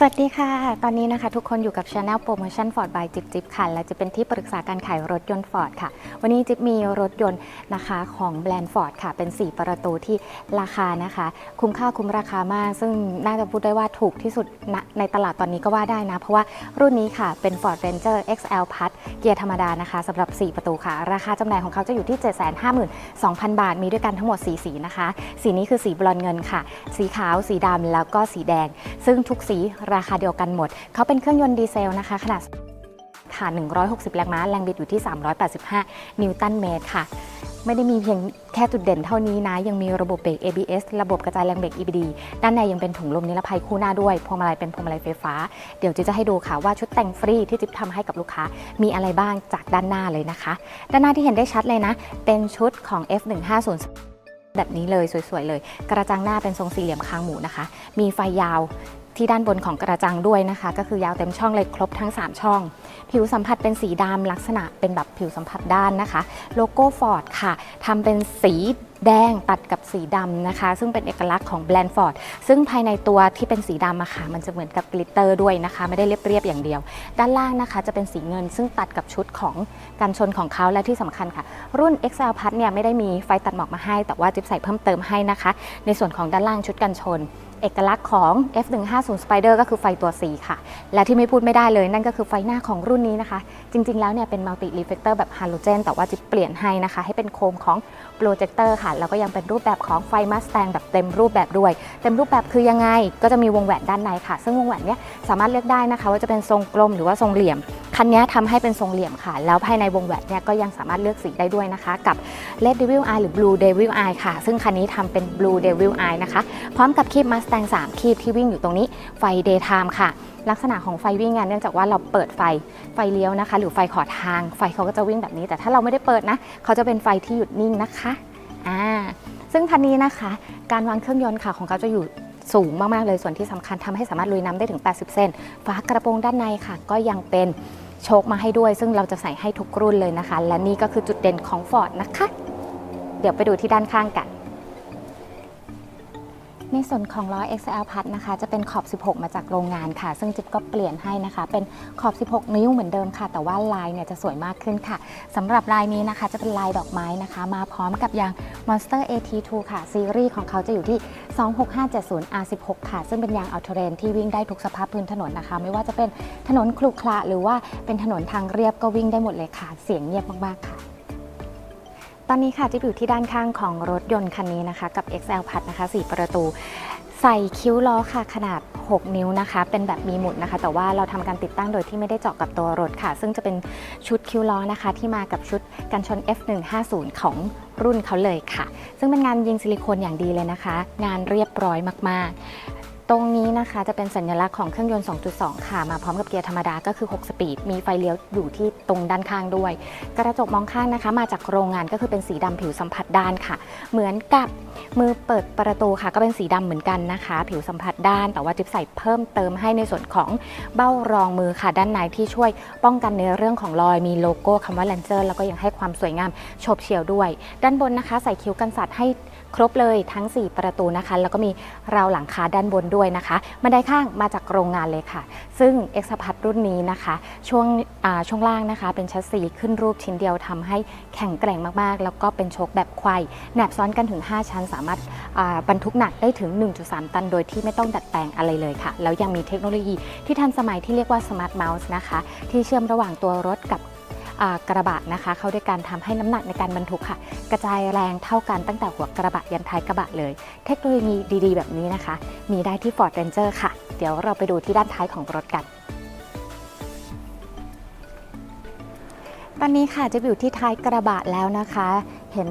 สวัสดีค่ะ ตอนนี้นะคะทุกคนอยู่กับ Channel Promotion Ford by จิบจิบค่ะ และจะเป็นที่ปรึกษาการขายรถยนต์ Ford ค่ะ วันนี้จิ๊บมีรถยนต์นะคะของแบรนด์ Ford ค่ะ เป็น 4 ประตูที่ราคานะคะ คุ้มค่าคุ้มราคามาก ซึ่งน่าจะพูดได้ว่าถูกที่สุดในตลาดตอนนี้ก็ว่าได้นะ เพราะว่ารุ่นนี้ค่ะเป็น Ford Ranger XL Plus เกียร์ธรรมดานะคะสำหรับ 4 ประตูค่ะ ราคาจำหน่ายของเขาจะอยู่ที่ 752,000 บาท มีด้วยกันทั้งหมด 4 สีนะคะ สีนี้คือสีบอนเงินค่ะ สีขาว สีดำแล้วก็สีแดง ซึ่งทุกสีราคาเดียวกันหมด เขาเป็นเครื่องยนต์ดีเซลนะคะ ขนาดค่ะ 160 แรงม้า แรงบิดอยู่ที่ 385 นิวตันเมตรค่ะ ไม่ได้มีเพียงแค่จุดเด่นเท่านี้นะ ยังมีระบบเบรก ABS ระบบกระจายแรงเบรก EBD ด้านในยังเป็นถุงลมนิรภัยคู่หน้าด้วย พวงมาลัยเป็นพวงมาลัยไฟฟ้า เดี๋ยวจิ๊บจะให้ดูค่ะว่าชุดแต่งฟรีที่จิ๊บทำให้กับลูกค้า มีอะไรบ้างจากด้านหน้าเลยนะคะ ด้านหน้าที่เห็นได้ชัดเลยนะ เป็นชุดของ F150 แบบนี้เลยสวยๆเลย กระจังหน้าเป็นทรงสี่เหลี่ยมคางหมูนะคะ มีไฟยาว ที่ด้านบนของกระจังด้วยนะคะ ก็คือยาวเต็มช่องเลยครบทั้ง 3 ช่อง ผิวสัมผัสเป็นสีดำลักษณะเป็นแบบผิวสัมผัสด้านนะคะ โลโก้ฟอร์ดค่ะทำเป็นสี แดงตัดกับสีดำนะคะ ซึ่งเป็นเอกลักษณ์ของแบรนด์ฟอร์ดซึ่งภายในตัวที่เป็นสีดำอะค่ะมันจะเหมือนกับกลิตเตอร์ด้วยนะคะ ไม่ได้เรียบๆอย่างเดียว ด้านล่างนะคะจะเป็นสีเงิน ซึ่งตัดกับชุดของกันชนของเขาและที่สำคัญค่ะ รุ่น XL Plus เนี่ยไม่ได้มีไฟตัดหมอกมาให้ แต่ว่าจิ๊บใส่เพิ่มเติมให้นะคะ ในส่วนของด้านล่างชุดกันชนเอกลักษณ์ของ F150 Spider ก็คือไฟตัว C ค่ะ และที่ไม่พูดไม่ได้เลยนั่นก็คือไฟหน้าของรุ่นนี้นะคะ จริง ๆ แล้วเนี่ยเป็นมัลติรีเฟกเตอร์แบบฮาโลเจนแต่ว่าจิ๊บเปลี่ยนให้นะคะ ให้เป็นโคมของโปรเจคเตอร์ค่ะแล้วก็ยังเป็นรูปแบบของไฟมาสแตงแบบเต็มรูปแบบด้วย เต็มรูปแบบคือยังไง ก็จะมีวงแหวนด้านในค่ะ ซึ่งวงแหวนเนี้ยสามารถเลือกได้นะคะ ว่าจะเป็นทรงกลมหรือว่าทรงเหลี่ยม คันนี้ทำให้เป็นทรงเหลี่ยมค่ะ แล้วภายในวงแหวนเนี่ยก็ยังสามารถเลือกสีได้ด้วยนะคะ กับ Red Devil Eye หรือ Blue Devil Eye ค่ะ ซึ่งคันนี้ทำเป็น Blue Devil Eye นะคะ พร้อมกับคีบ Mustang 3คีบที่วิ่งอยู่ตรงนี้ ไฟ Daytime ค่ะลักษณะของไฟวิ่งงานเนื่องจากว่าเราเปิดไฟไฟเลี้ยวนะคะ หรือไฟขอทาง ไฟเขาก็จะวิ่งแบบนี้ แต่ถ้าเราไม่ได้เปิดนะ เขาจะเป็นไฟที่หยุดนิ่งนะคะ อ่าซึ่งทันนี้นะคะ การวางเครื่องยนต์ค่ะของเขาจะอยู่สูงมาก ๆ เลยส่วนที่สำคัญทำให้สามารถลุยน้ำได้ถึง 80 เซนฝากระโปรงด้านในค่ะ ก็ยังเป็นโชคมาให้ด้วย ซึ่งเราจะใส่ให้ทุกรุ่นเลยนะคะ และนี่ก็คือจุดเด่นของ Ford นะคะ เดี๋ยวไปดูที่ด้านข้างกัน ในส่วนของล้อ XL Plus นะคะจะเป็นขอบ 16 มาจากโรงงานค่ะ ซึ่งจิ๊บก็เปลี่ยนให้นะคะ เป็นขอบ 16 นิ้วเหมือนเดิมค่ะ แต่ว่าลายเนี่ยจะสวยมากขึ้นค่ะสำหรับลายนี้นะคะจะเป็นลายดอกไม้นะคะ มาพร้อมกับยาง Monster AT2 ค่ะ ซีรีส์ของเขาจะอยู่ที่ 26570 R16 ค่ะ ซึ่งเป็นยางอัลเทเรนที่วิ่งได้ทุกสภาพพื้นถนนนะคะ ไม่ว่าจะเป็นถนนคลุขระหรือว่าเป็นถนนทางเรียบก็วิ่งได้หมดเลยค่ะ เสียงเงียบมากๆค่ะ ตอนนี้ค่ะจิ๊บอยู่ที่ด้านข้างของรถยนต์คันนี้นะคะ กับ XL พัดนะคะ 4 ประตู ใส่คิ้วล้อค่ะขนาด 6 นิ้วนะคะ เป็นแบบมีหมุดนะคะ แต่ว่าเราทำการติดตั้งโดยที่ไม่ได้เจาะกับตัวรถค่ะ ซึ่งจะเป็นชุดคิ้วล้อนะคะ ที่มากับชุดกันชน F150 ของรุ่นเขาเลยค่ะ ซึ่งเป็นงานยิงซิลิโคนอย่างดีเลยนะคะ งานเรียบร้อยมากๆ ตรงนี้นะคะจะเป็นสัญลักษณ์ของเครื่องยนต์ 2.2 ค่ะ มาพร้อมกับเกียร์ธรรมดาก็คือ 6 สปีด มีไฟเลี้ยวอยู่ที่ตรงด้านข้างด้วย กระจกมองข้างนะคะ มาจากโรงงานก็คือเป็นสีดำผิวสัมผัสด้านค่ะ เหมือนกับมือเปิดประตูค่ะ ก็เป็นสีดำเหมือนกันนะคะ ผิวสัมผัสด้าน แต่ว่าจิ๊บใส่เพิ่มเติมให้ในส่วนของเบ้ารองมือค่ะ ด้านในที่ช่วยป้องกันในเรื่องของรอย มีโลโก้คำว่า Lancer แล้วก็ยังให้ความสวยงามโฉบเฉี่ยวด้วย ด้านบนนะคะ ใส่คิ้วกันสัตว์ให้ ครบเลยทั้ง 4 ประตูนะคะ แล้วก็มีราวหลังคาด้านบนด้วยนะคะบันไดข้างมาจากโรงงานเลยค่ะ ซึ่ง x p a t รุ่นนี้นะคะ ช่วงช่วงล่างนะคะ เป็นชัสซีขึ้นรูปชิ้นเดียวทำให้แข็งแกร่งมากๆ แล้วก็เป็นโชคแบบไขว้แนบซ้อนกันถึง 5 ชั้น สามารถบรรทุกหนักได้ถึง 1.3 ตัน โดยที่ไม่ต้องดัดแปลงอะไรเลยค่ะ แล้วยังมีเทคโนโลยีที่ทันสมัยที่เรียกว่า Smart Mouse นะคะ ที่เชื่อมระหว่างตัวรถกับ กระบะนะคะเข้าด้วยการทำให้น้ำหนักในการบรรทุกค่ะ กระจายแรงเท่ากันตั้งแต่หัวกระบะยันท้ายกระบะเลย เทคโนโลยีดีๆ แบบนี้นะคะ มีได้ที่ Ford Ranger ค่ะ เดี๋ยวเราไปดูที่ด้านท้ายของรถกันตอนนี้ค่ะจะอยู่ที่ท้ายกระบะแล้วนะคะ เห็น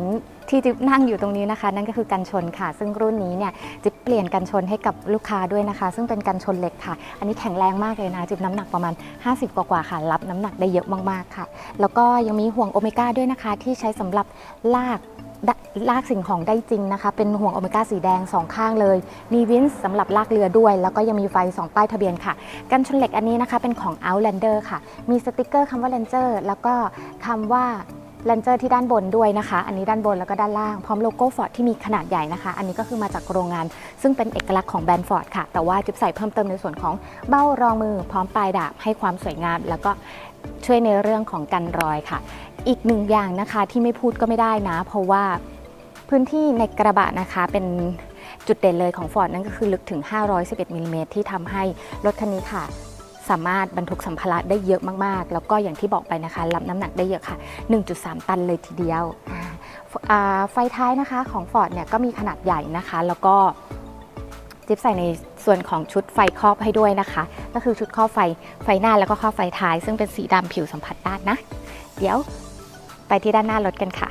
ที่จิ๊บนั่งอยู่ตรงนี้นะคะ นั่นก็คือกันชนค่ะ ซึ่งรุ่นนี้เนี่ยจิ๊บเปลี่ยนกันชนให้กับลูกค้าด้วยนะคะ ซึ่งเป็นกันชนเหล็กค่ะ อันนี้แข็งแรงมากเลยนะ จิ๊บน้ำหนักประมาณ 50 กว่าๆค่ะ รับน้ำหนักได้เยอะมากๆค่ะ แล้วก็ยังมีห่วงโอเมก้าด้วยนะคะ ที่ใช้สำหรับลากลากสิ่งของได้จริงนะคะ เป็นห่วงโอเมก้าสีแดง 2 ข้างเลย มีวินส์สำหรับลากเรือด้วย แล้วก็ยังมีไฟ 2 ป้ายทะเบียนค่ะ กันชนเหล็กอันนี้นะคะ เป็นของ Outlander ค่ะ มีสติกเกอร์คำว่า Ranger แล้วก็คำว่า เลนเจอร์ที่ด้านบนด้วยนะคะ อันนี้ด้านบนแล้วก็ด้านล่าง พร้อมโลโก้ฟอร์ดที่มีขนาดใหญ่นะคะ อันนี้ก็คือมาจากโรงงาน ซึ่งเป็นเอกลักษณ์ของแบรนด์ฟอร์ดค่ะ แต่ว่าจิ๊บใส่เพิ่มเติมในส่วนของเบ้ารองมือ พร้อมปลายดาบให้ความสวยงาม แล้วก็ช่วยในเรื่องของกันรอยค่ะ อีกหนึ่งอย่างนะคะที่ไม่พูดก็ไม่ได้นะ เพราะว่าพื้นที่ในกระบะนะคะเป็นจุดเด่นเลยของ Ford นั่นก็คือลึกถึง 511มิลลิเมตรที่ทำให้รถคันนี้ค่ะ สามารถบรรทุกสัมภาระได้เยอะมากๆ แล้วก็อย่างที่บอกไปนะคะรับน้ำหนักได้เยอะค่ะ 1.3 ตันเลยทีเดียว ไฟท้ายนะคะของ Ford เนี่ยก็มีขนาดใหญ่นะคะ แล้วก็จิ๊บใส่ในส่วนของชุดไฟครอบให้ด้วยนะคะ ก็คือชุดครอบไฟไฟหน้าแล้วก็ครอบไฟท้าย ซึ่งเป็นสีดำผิวสัมผัสด้านนะ เดี๋ยวไปที่ด้านหน้ารถกันค่ะ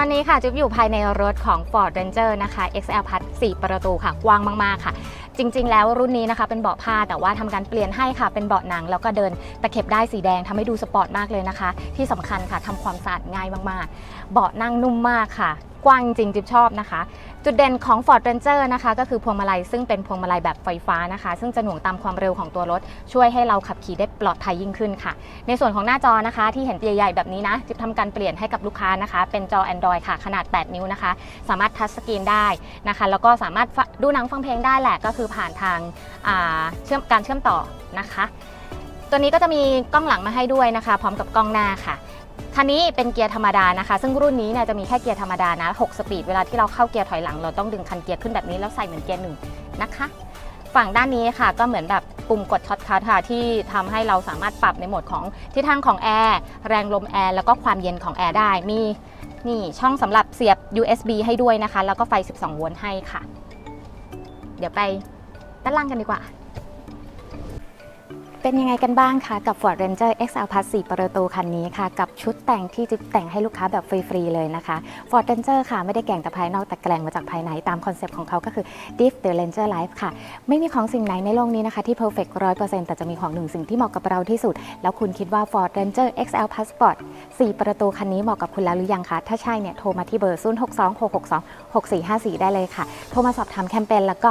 อนนี้ค่ะจิ๊บอยู่ภายในรถของ Ford Ranger นะคะ XL Plus 4 ประตูค่ะกว้างมาก ๆ ค่ะ จริง ๆ แล้วรุ่นนี้นะคะเป็นเบาะผ้าแต่ว่าทำการเปลี่ยนให้ค่ะ เป็นเบาะหนัง แล้วก็เดินตะเข็บได้สีแดงทำให้ดูสปอร์ตมากเลยนะคะ ที่สำคัญค่ะทำความสะอาดง่ายมาก ๆ เบาะนั่งนุ่มมากค่ะ กว้างจริงจิ๊บชอบนะคะ จุดเด่นของ Ford Ranger นะคะก็คือพวงมาลัยซึ่งเป็นพวงมาลัยแบบไฟฟ้านะคะ ซึ่งจะหน่วงตามความเร็วของตัวรถ ช่วยให้เราขับขี่ได้ปลอดภัยยิ่งขึ้นค่ะ ในส่วนของหน้าจอนะคะที่เห็นใหญ่ๆแบบนี้นะจิ๊บทำการเปลี่ยนให้กับลูกค้านะคะ เป็นจอ Android ค่ะ ขนาด 8 นิ้วนะคะ สามารถทัชสกรีนได้นะคะ แล้วก็สามารถฟะดูหนังฟังเพลงได้แหละก็คือผ่านทางาเชื่อมการเชื่อมต่อนะคะ ตัวนี้ก็จะมีกล้องหลังมาให้ด้วยนะคะ พร้อมกับกล้องหน้าค่ะ คันนี้เป็นเกียร์ธรรมดานะคะ ซึ่งรุ่นนี้เนี่ยจะมีแค่เกียร์ธรรมดานะ 6 สปีด เวลาที่เราเข้าเกียร์ถอยหลัง เราต้องดึงคันเกียร์ขึ้นแบบนี้แล้วใส่เหมือนเกียร์หนึ่งนะคะ ฝั่งด้านนี้ค่ะก็เหมือนแบบปุ่มกดช็อตคัทค่ะที่ทำให้เราสามารถปรับในโหมดของทิศทางของแอร์แรงลมแอร์แล้วก็ความเย็นของแอร์ได้มีนี่ช่องสำหรับเสียบ USB ให้ด้วยนะคะ แล้วก็ไฟ 12 โวลต์ให้ค่ะ เดี๋ยวไปด้านล่างกันดีกว่า เป็นยังไงกันบ้างคะกับ Ford Ranger XL Plus 4 ประตูคันนี้ค่ะ กับชุดแต่งที่จิ๊บแต่งให้ลูกค้าแบบฟรี ๆ เลยนะคะ Ford Ranger ค่ะ ไม่ได้แก่งแต่ภายนอกแต่แกล่งมาจากภายในตามคอนเซปต์ของเขาก็คือ Div the Ranger Life ค่ะ ไม่มีของสิ่งไหนในโลกนี้นะคะ ที่ perfect 100%แต่จะมีของหนึ่งสิ่งที่เหมาะกับเราที่สุด แล้วคุณคิดว่า Ford Ranger XL Plus Sport 4 ประตูคันนี้เหมาะกับคุณแล้วหรือยังคะถ้าใช่เนี่ยโทรมาที่เบอร์ 0626626454 ได้เลยค่ะ โทรมาสอบถามแคมเปญแล้วก็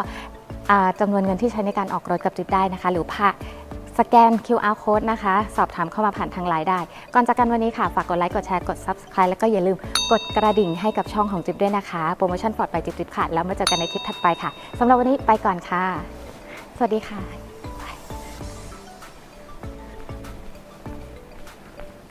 อ่าจำนวนเงินที่ใช้ในการออกรถกับจิ๊บได้นะคะ หรือพา สแกน QR code นะคะ สอบถามเข้ามาผ่านทางไลน์ได้ ก่อนจากกันวันนี้ค่ะ ฝากกดไลค์ กดแชร์ กด Subscribe แล้วก็อย่าลืมกดกระดิ่งให้กับช่องของจิ๊บด้วยนะคะ โปรโมชั่นฟอร์ดไปจิ๊บจิ๊บค่ะ แล้วมาเจอกันในคลิปถัดไปค่ะสำหรับวันนี้ไปก่อนค่ะ สวัสดีค่ะ